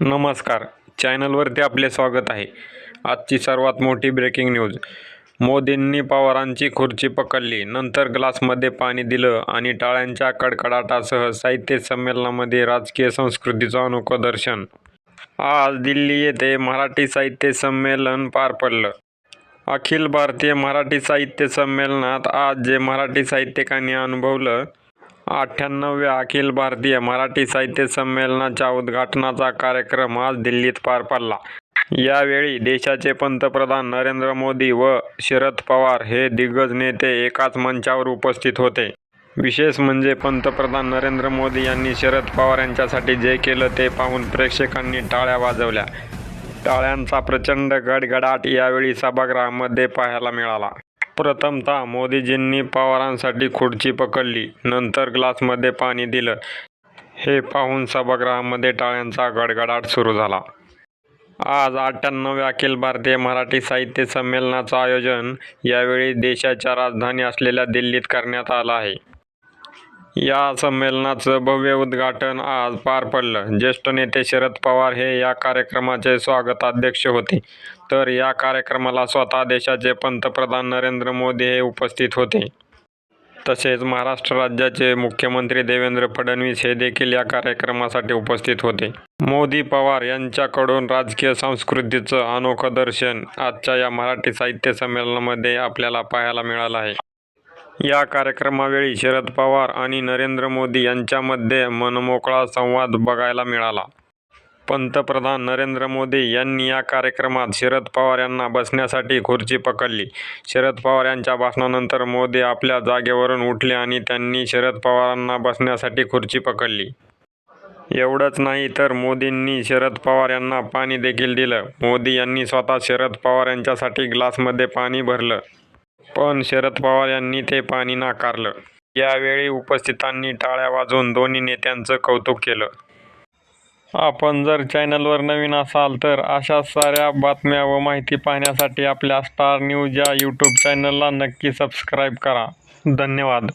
नमस्कार. चॅनलवरती आपले स्वागत आहे. आजची सर्वात मोठी ब्रेकिंग न्यूज मोदींनी पवारांची खुर्ची पकडली. नंतर ग्लासमध्ये पाणी दिलं आणि टाळ्यांच्या कडकडाटासह साहित्य संमेलनामध्ये राजकीय संस्कृतीचं अनोखं दर्शन. आज दिल्ली येथे मराठी साहित्य संमेलन पार पडलं. अखिल भारतीय मराठी साहित्य संमेलनात आज जे मराठी साहित्यिकांनी अनुभवलं अठ्ठ्याण्णव्या अखिल भारतीय मराठी साहित्य संमेलनाच्या उद्घाटनाचा कार्यक्रम आज दिल्लीत पार पडला. यावेळी देशाचे पंतप्रधान नरेंद्र मोदी व शरद पवार हे दिग्गज नेते एकाच मंचावर उपस्थित होते. विशेष म्हणजे पंतप्रधान नरेंद्र मोदी यांनी शरद पवार यांच्यासाठी जे केलं ते पाहून प्रेक्षकांनी टाळ्या वाजवल्या. टाळ्यांचा प्रचंड गडगडाट यावेळी सभागृहामध्ये पाहायला मिळाला. प्रथमतः मोदीजींनी पवारांसाठी खुर्ची पकडली नंतर ग्लासमध्ये पाणी दिलं. हे पाहून सभागृहामध्ये टाळ्यांचा गडगडाट सुरू झाला. आज अठ्ठ्याण्णव्या अखिल भारतीय मराठी साहित्य संमेलनाचं आयोजन यावेळी देशाच्या राजधानी असलेल्या दिल्लीत करण्यात आलं आहे. या संमेलनाचं भव्य उद्घाटन आज पार पडलं. ज्येष्ठ नेते शरद पवार हे या कार्यक्रमाचे स्वागताध्यक्ष होते. तर या कार्यक्रमाला स्वतः देशाचे पंतप्रधान नरेंद्र मोदी हे उपस्थित होते. तसेच महाराष्ट्र राज्याचे मुख्यमंत्री देवेंद्र फडणवीस हे देखील या कार्यक्रमासाठी उपस्थित होते. मोदी पवार यांच्याकडून राजकीय संस्कृतीचं अनोखं दर्शन आजच्या या मराठी साहित्य संमेलनामध्ये आपल्याला पाहायला मिळालं आहे. या कार्यक्रमावेळी शरद पवार आणि नरेंद्र मोदी यांच्यामध्ये मनमोकळा संवाद बघायला मिळाला. पंतप्रधान नरेंद्र मोदी यांनी या कार्यक्रमात शरद पवार यांना बसण्यासाठी खुर्ची पकडली. शरद पवार यांच्या भाषणानंतर मोदी आपल्या जागेवरून उठले आणि त्यांनी शरद पवारांना बसण्यासाठी खुर्ची पकडली. एवढंच नाही तर मोदींनी शरद पवार यांना पाणी देखील दिलं. मोदी यांनी स्वतः शरद पवार यांच्यासाठी ग्लासमध्ये पाणी भरलं. पण शरद पवार यांनी ते पाणी नाकारलं. यावेळी उपस्थितांनी टाळ्या वाजवून दोन्ही नेत्यांचं कौतुक केलं. आपण जर चॅनलवर नवीन असाल तर अशा साऱ्या बातम्या व माहिती पाहण्यासाठी आपल्या स्टार न्यूज या यूट्यूब चॅनलला नक्की सबस्क्राईब करा. धन्यवाद.